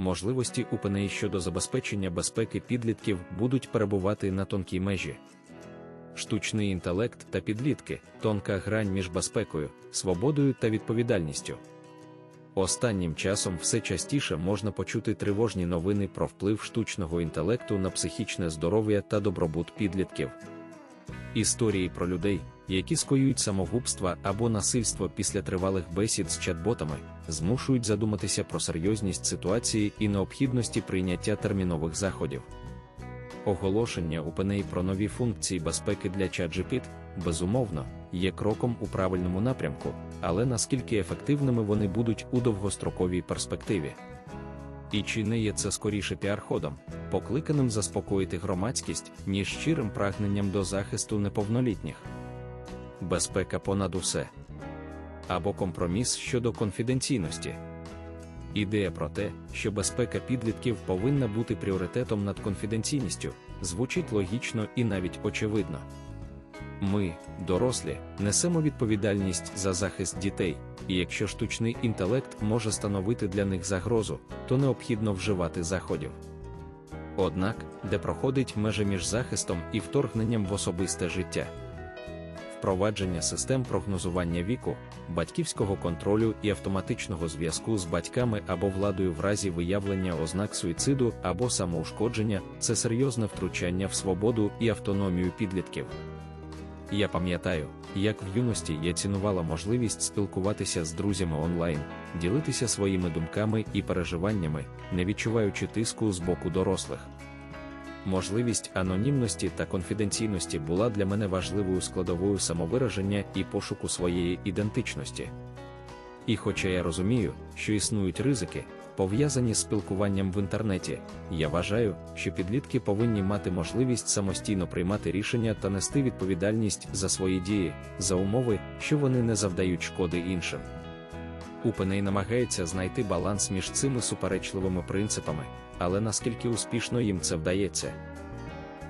можливості УПНІ щодо забезпечення безпеки підлітків будуть перебувати на тонкій межі. Штучний інтелект та підлітки тонка грань між безпекою, свободою та відповідальністю. Останнім часом все частіше можна почути тривожні новини про вплив штучного інтелекту на психічне здоров'я та добробут підлітків. Історії про людей, які скоюють самогубства або насильство після тривалих бесід з чат-ботами, змушують задуматися про серйозність ситуації і необхідності прийняття термінових заходів. Оголошення OpenAI про нові функції безпеки для ChatGPT, безумовно, є кроком у правильному напрямку, але наскільки ефективними вони будуть у довгостроковій перспективі. І чи не є це скоріше піар-ходом, покликаним заспокоїти громадськість, ніж щирим прагненням до захисту неповнолітніх? Безпека понад усе або компроміс щодо конфіденційності. Ідея про те, що безпека підлітків повинна бути пріоритетом над конфіденційністю, звучить логічно і навіть очевидно. Ми, дорослі, несемо відповідальність за захист дітей, і якщо штучний інтелект може становити для них загрозу, то необхідно вживати заходів. Однак, де проходить межа між захистом і вторгненням в особисте життя впровадження систем прогнозування віку, батьківського контролю і автоматичного зв'язку з батьками або владою в разі виявлення ознак суїциду або самоушкодження це серйозне втручання в свободу і автономію підлітків. Я пам'ятаю, як в юності я цінувала можливість спілкуватися з друзями онлайн, ділитися своїми думками і переживаннями, не відчуваючи тиску з боку дорослих. Можливість анонімності та конфіденційності була для мене важливою складовою самовираження і пошуку своєї ідентичності. І хоча я розумію, що існують ризики, пов'язані з спілкуванням в інтернеті, я вважаю, що підлітки повинні мати можливість самостійно приймати рішення та нести відповідальність за свої дії, за умови, що вони не завдають шкоди іншим. Упеней намагається знайти баланс між цими суперечливими принципами, але наскільки успішно їм це вдається.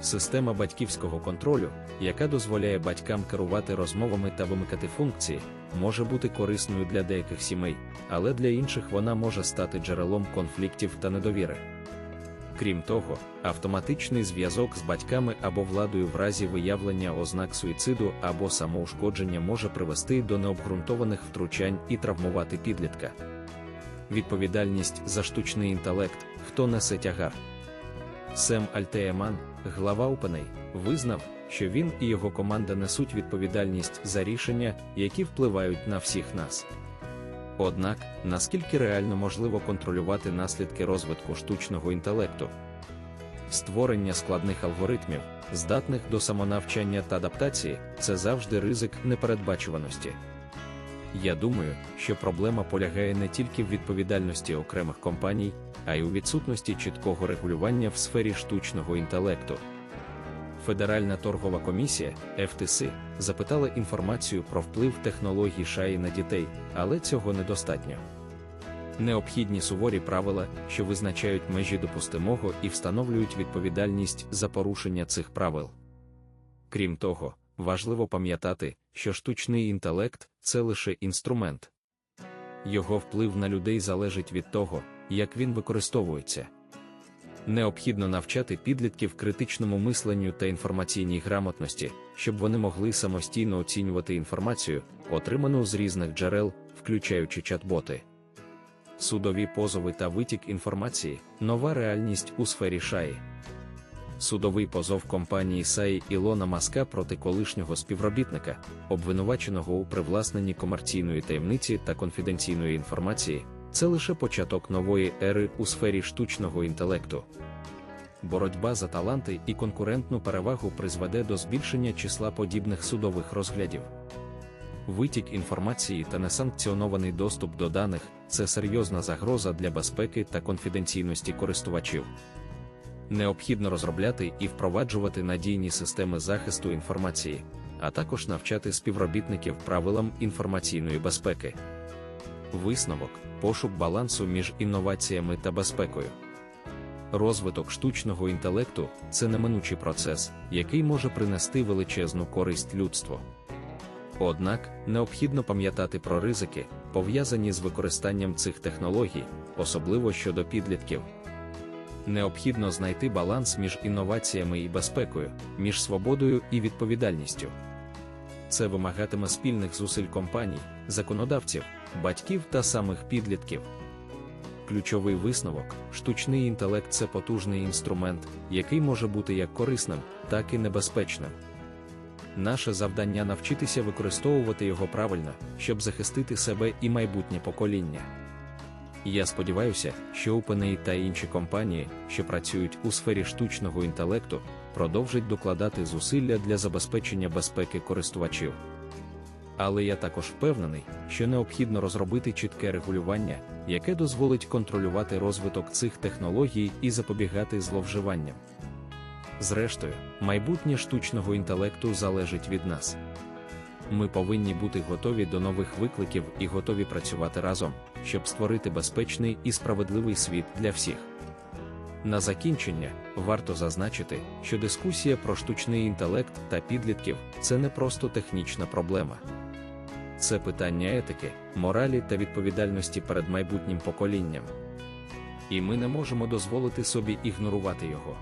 Система батьківського контролю, яка дозволяє батькам керувати розмовами та вимикати функції, може бути корисною для деяких сімей, але для інших вона може стати джерелом конфліктів та недовіри. Крім того, автоматичний зв'язок з батьками або владою в разі виявлення ознак суїциду або самоушкодження може привести до необґрунтованих втручань і травмувати підлітка. Відповідальність за штучний інтелект, хто несе тягар. Сем Альтеєман, глава OpenAI, визнав, що він і його команда несуть відповідальність за рішення, які впливають на всіх нас. Однак, наскільки реально можливо контролювати наслідки розвитку штучного інтелекту, створення складних алгоритмів, здатних до самонавчання та адаптації, це завжди ризик непередбачуваності. Я думаю, що проблема полягає не тільки в відповідальності окремих компаній, а й у відсутності чіткого регулювання в сфері штучного інтелекту. Федеральна торгова комісія FTC запитала інформацію про вплив технологій шаї на дітей, але цього недостатньо. Необхідні суворі правила, що визначають межі допустимого і встановлюють відповідальність за порушення цих правил. Крім того, важливо пам'ятати, що штучний інтелект це лише інструмент. Його вплив на людей залежить від того, як він використовується. Необхідно навчати підлітків критичному мисленню та інформаційній грамотності, щоб вони могли самостійно оцінювати інформацію, отриману з різних джерел, включаючи чат-боти. Судові позови та витік інформації нова реальність у сфері шаї. Судовий позов компанії САІ Ілона Маска проти колишнього співробітника, обвинуваченого у привласненні комерційної таємниці та конфіденційної інформації це лише початок нової ери у сфері штучного інтелекту. Боротьба за таланти і конкурентну перевагу призведе до збільшення числа подібних судових розглядів. Витік інформації та несанкціонований доступ до даних це серйозна загроза для безпеки та конфіденційності користувачів. Необхідно розробляти і впроваджувати надійні системи захисту інформації, а також навчати співробітників правилам інформаційної безпеки. Висновок пошук балансу між інноваціями та безпекою. Розвиток штучного інтелекту це неминучий процес, який може принести величезну користь людству. Однак необхідно пам'ятати про ризики, пов'язані з використанням цих технологій, особливо щодо підлітків. Необхідно знайти баланс між інноваціями і безпекою, між свободою і відповідальністю. Це вимагатиме спільних зусиль компаній, законодавців, батьків та самих підлітків. Ключовий висновок: штучний інтелект це потужний інструмент, який може бути як корисним, так і небезпечним. Наше завдання навчитися використовувати його правильно, щоб захистити себе і майбутнє покоління. Я сподіваюся, що OpenAI та інші компанії, що працюють у сфері штучного інтелекту, продовжать докладати зусилля для забезпечення безпеки користувачів. Але я також впевнений, що необхідно розробити чітке регулювання, яке дозволить контролювати розвиток цих технологій і запобігати зловживанням. Зрештою, майбутнє штучного інтелекту залежить від нас. Ми повинні бути готові до нових викликів і готові працювати разом, щоб створити безпечний і справедливий світ для всіх. На закінчення варто зазначити, що дискусія про штучний інтелект та підлітків це не просто технічна проблема. Це питання етики, моралі та відповідальності перед майбутнім поколінням. І ми не можемо дозволити собі ігнорувати його.